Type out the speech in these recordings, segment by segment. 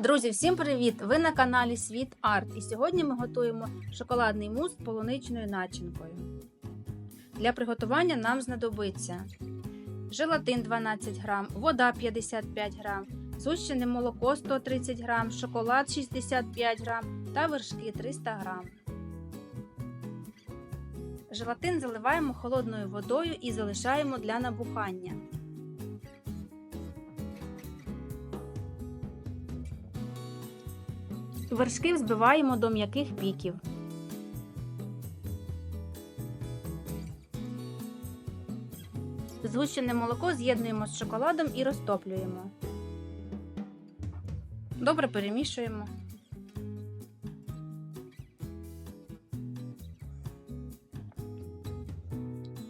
Друзі, всім привіт! Ви на каналі Світ Арт. І сьогодні ми готуємо шоколадний мус з полуничною начинкою. Для приготування нам знадобиться желатин 12 грам, вода 55 грам, згущене молоко 130 грам, шоколад 65 грам та вершки 300 грам. Желатин заливаємо холодною водою і залишаємо для набухання. Вершки взбиваємо до м'яких піків. Згущене молоко з'єднуємо з шоколадом і розтоплюємо. Добре перемішуємо.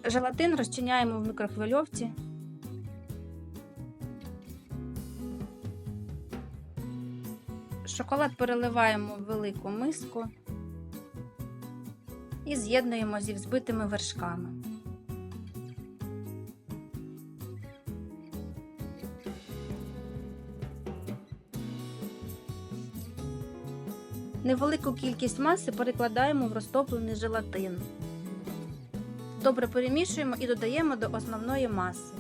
Желатин розчиняємо в мікрохвильовці. Шоколад переливаємо в велику миску і з'єднуємо зі взбитими вершками. Невелику кількість маси перекладаємо в розтоплений желатин. Добре перемішуємо і додаємо до основної маси.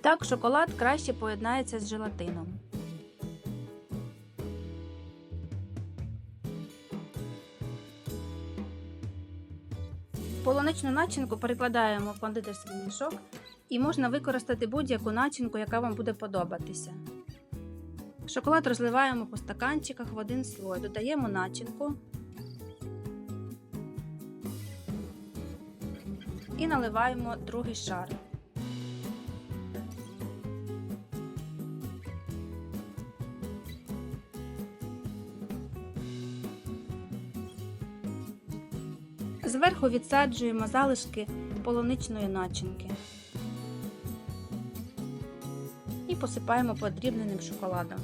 Так шоколад краще поєднається з желатином. Полуничну начинку перекладаємо в кондитерський мішок і можна використати будь-яку начинку, яка вам буде подобатися. Шоколад розливаємо по стаканчиках в один слой, додаємо начинку і наливаємо другий шар. Зверху відсаджуємо залишки полуничної начинки і посипаємо подрібненим шоколадом.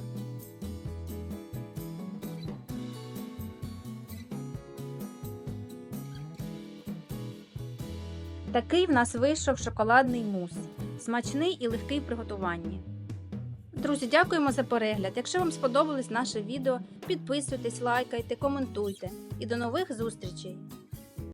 Такий в нас вийшов шоколадний мус. Смачний і легкий в приготуванні. Друзі, дякуємо за перегляд. Якщо вам сподобалось наше відео, підписуйтесь, лайкайте, коментуйте. І до нових зустрічей!